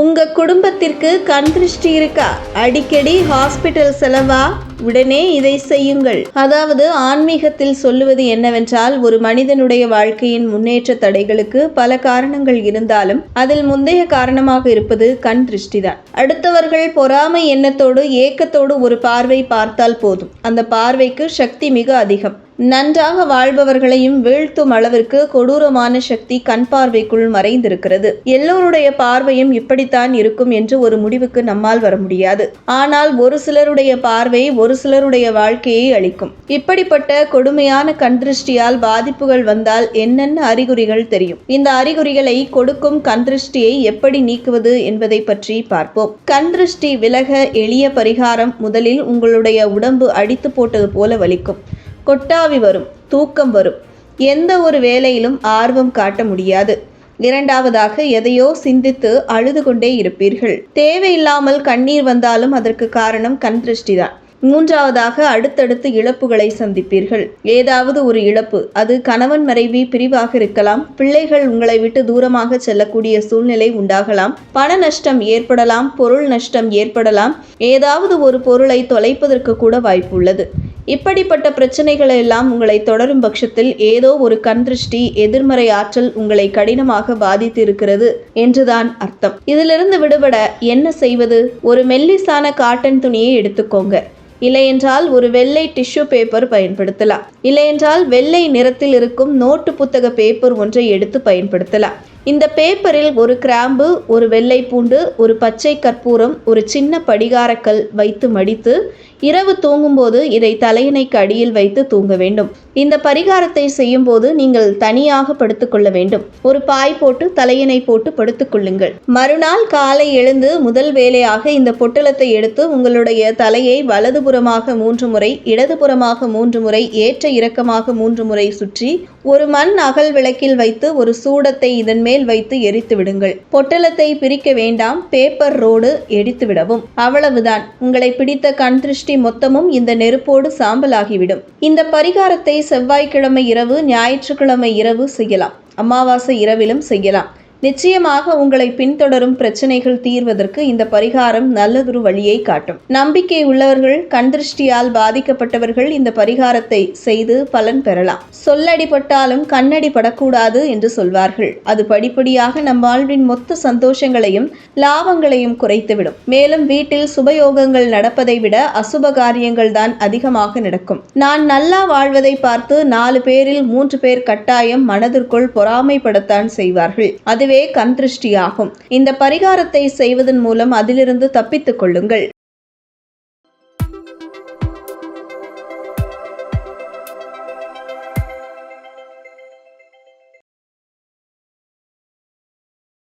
உங்க குடும்பத்திற்கு கண் திருஷ்டி இருக்கா? அடிக்கடி ஹாஸ்பிட்டல் செலவா? உடனே இதை செய்யுங்கள். அதாவது ஆன்மீகத்தில் சொல்லுவது என்னவென்றால் ஒரு மனிதனுடைய வாழ்க்கையின் முன்னேற்ற தடைகளுக்கு பல காரணங்கள் இருந்தாலும் அதில் முந்தைய காரணமாக இருப்பது கண் திருஷ்டிதான். அடுத்தவர்கள் பொறாமை எண்ணத்தோடு ஏக்கத்தோடு ஒரு பார்வை பார்த்தால் போதும். அந்த பார்வைக்கு சக்தி மிக அதிகம். நன்றாக வாழ்பவர்களையும் வீழ்த்தும் அளவிற்கு கொடூரமான சக்தி கண் பார்வைக்குள் மறைந்திருக்கிறது. எல்லோருடைய பார்வையும் இப்படித்தான் இருக்கும் என்று ஒரு முடிவுக்கு நம்மால் வர முடியாது. ஆனால் ஒரு சிலருடைய பார்வை ஒரு சிலருடைய வாழ்க்கையை அளிக்கும். இப்படிப்பட்ட கொடுமையான கண் திருஷ்டியால் பாதிப்புகள் வந்தால் என்னென்ன அறிகுறிகள் தெரியும்? இந்த அறிகுறிகளை கொடுக்கும் கண் திருஷ்டியை எப்படி நீக்குவது என்பதை பற்றி பார்ப்போம். கண் திருஷ்டி விலக எளிய பரிகாரம் முதலில் உங்களுடைய உடம்பு அடித்து போட்டது போல வலிக்கும். கொட்டாவி வரும் தூக்கம் வரும். எந்த ஒரு வேலையிலும் ஆர்வம் காட்ட முடியாது. இரண்டாவதாக எதையோ சிந்தித்து அழுது கொண்டே இருப்பீர்கள். தேவையில்லாமல் கண்ணீர் வந்தாலும் அதற்கு காரணம் கண் திருஷ்டிதான் மூன்றாவதாக அடுத்தடுத்து இழப்புகளை சந்திப்பீர்கள். ஏதாவது ஒரு இழப்பு அது கணவன் மறைவி பிரிவாக இருக்கலாம் பிள்ளைகள் உங்களை விட்டு தூரமாக செல்லக்கூடிய சூழ்நிலை உண்டாகலாம் பண நஷ்டம் ஏற்படலாம் பொருள் நஷ்டம் ஏற்படலாம் ஏதாவது ஒரு பொருளை தொலைப்பதற்கு கூட வாய்ப்பு உள்ளது இப்படிப்பட்ட பிரச்சனைகள் எல்லாம் உங்களை தொடரும் பட்சத்தில் ஏதோ ஒரு கண் திருஷ்டி எதிர்மறை ஆற்றல் உங்களை கடினமாக பாதித்து இருக்கிறது என்றுதான் அர்த்தம். இதிலிருந்து விடுபட என்ன செய்வது? ஒரு மெல்லிசான காட்டன் துணியை எடுத்துக்கோங்க. இல்லையென்றால் ஒரு வெள்ளை டிஷ்யூ பேப்பர் பயன்படுத்தலாம். இல்லையென்றால் வெள்ளை நிறத்தில் இருக்கும் நோட்டு புத்தக பேப்பர் ஒன்றை எடுத்து பயன்படுத்தலாம். இந்த பேப்பரில் ஒரு கிராம்பு ஒரு வெள்ளை பூண்டு ஒரு பச்சை கற்பூரம் ஒரு சின்ன படிகாரக்கல் வைத்து மடித்து இரவு தூங்கும்போது இதை தலையணைக்கு அடியில் வைத்து தூங்க வேண்டும். இந்த பரிகாரத்தை செய்யும்போது நீங்கள் தனியாக படுத்துக்கொள்ள வேண்டும். ஒரு பாய் போட்டு தலையணை போட்டு படுத்துக்கொள்ளுங்கள் மறுநாள் காலை எழுந்து முதல் வேலையாக இந்த பொட்டலத்தை எடுத்து உங்களுடைய தலையை வலதுபுறமாக மூன்று முறை இடதுபுறமாக மூன்று முறை ஏற்ற இறக்கமாக மூன்று முறை சுற்றி ஒரு மண் அகல் விளக்கில் வைத்து ஒரு சூடத்தை இதன் மேல் வைத்து எரித்து விடுங்கள். பொட்டலத்தை பிரிக்க வேண்டாம் பேப்பர் ரோடு எடித்து விடவும். அவ்வளவுதான். உங்களை பிடித்த கண் திருஷ்டி மொத்தமும் இந்த நெருப்போடு சாம்பலாகிவிடும். இந்த பரிகாரத்தை செவ்வாய்க்கிழமை இரவு ஞாயிற்றுக்கிழமை இரவு செய்யலாம். அமாவாசை இரவிலும் செய்யலாம். நிச்சயமாக உங்களை பின்தொடரும் பிரச்சனைகள் தீர்வதற்கு இந்த பரிகாரம் நல்லதொரு வழியை காட்டும். நம்பிக்கை உள்ளவர்கள் கண்திருஷ்டியால் பாதிக்கப்பட்டவர்கள் இந்த பரிகாரத்தை செய்து பலன் பெறலாம். சொல்லடிப்பட்டாலும் கண்ணடி படக்கூடாது என்று சொல்வார்கள். அது படிப்படியாக நம் வாழ்வின் மொத்த சந்தோஷங்களையும் லாபங்களையும் குறைத்துவிடும். மேலும் வீட்டில் சுபயோகங்கள் நடப்பதை விட அசுப காரியங்கள் தான் அதிகமாக நடக்கும். நான் நல்லா வாழ்வதை பார்த்து நாலு பேரில் மூன்று பேர் கட்டாயம் மனதிற்குள் பொறாமைப்படத்தான் செய்வார்கள். அதுவே கண் திருஷ்டியாகும் இந்த பரிகாரத்தை செய்வதன் மூலம் அதிலிருந்து தப்பித்துக் கொள்ளுங்கள்.